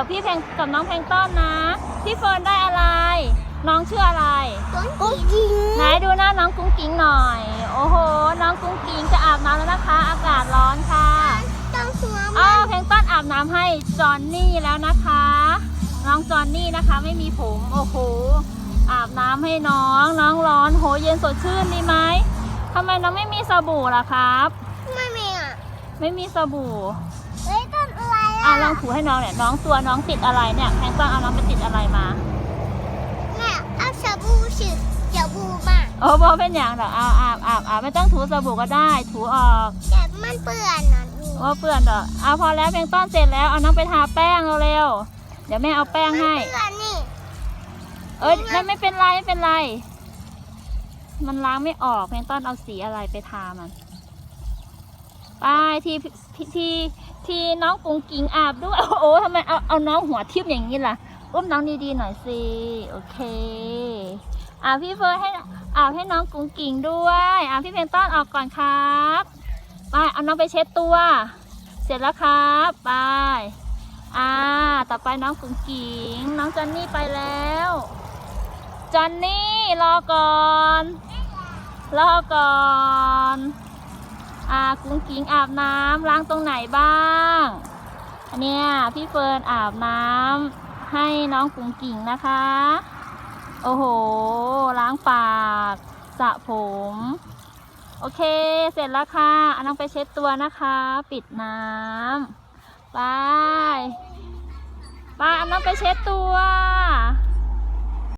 กับพี่เพลงกับน้องเพลงต้นนะ พี่เฟิร์นได้อะไร น้องชื่ออะไร กุ้งกินไหนดูหน้าน้องกุ้งกิ้งหน่อย โอ้โห น้องกุ้งกิ้งจะอาบน้ำแล้วนะคะ อากาศร้อนค่ะต้องหัวอ้าวเพลงต้นอาบน้ำให้จอนนี่แล้วนะคะ น้องจอนนี่นะคะไม่มีผม โอ้โห อาบน้ำให้น้อง น้องร้อน โห เย็นสดชื่นดีไหมทำไมน้องไม่มีสบู่ล่ะครับ ไม่มีอะ ไม่มีสบู่เฮ้ยต้น อะไรอะอะลองถูให้น้องเนี่ยน้องตัวน้องติดอะไรเนี่ยแพงต้นเอาน้องไปติดอะไรมาแม่เอาสบู่สิสบู่มาโอ้บอเป็นอย่างหรอกอาบอาบอาบอาบไม่ต้องถูสบู่ก็ได้ ถูออกแต่มันเปื่อนอะนี่ว่าเปื่อนเหรอเอาพอแล้วเพลงต้นเสร็จแล้วเอาน้องไปทาแป้งเร็วๆเดี๋ยวแม่เอาแป้งให้มันเปื่อนนี่เอ้ยนั่นไม่เป็นไรไม่เป็นไร มันล้างไม่ออกเพลงต้นเอาสีอะไรไปทามัน ไปทีทีทีน้องกุงกิงอาบด้วย โอ้โหทำไมเอาเอาน้องหัวทิ่มอย่างนี้ล่ะ อุ้มน้องดีๆหน่อยสิ โอเค อ่าพี่เฟิร์นให้อาบให้น้องกุงกิงด้วย อ่าพี่เพลงต้อนออกก่อนครับไปเอาน้องไปเช็ดตัว เสร็จแล้วครับไปอ่าต่อไปน้องกุงกิง น้องจอนนี่ไปแล้วจอนนี่รอก่อน รอก่อน กุ้งกิ้งอาบน้ำล้างตรงไหนบ้างอันเนี้ยพี่เฟิร์นอาบน้ำให้น้องกุ้งกิ้งนะคะ โอ้โห ล้างปากสระผม โอเค เสร็จแล้วค่ะเอาน้องไปเช็ดตัวนะคะ ปิดน้ำไปไปเอาน้องไปเช็ดตัว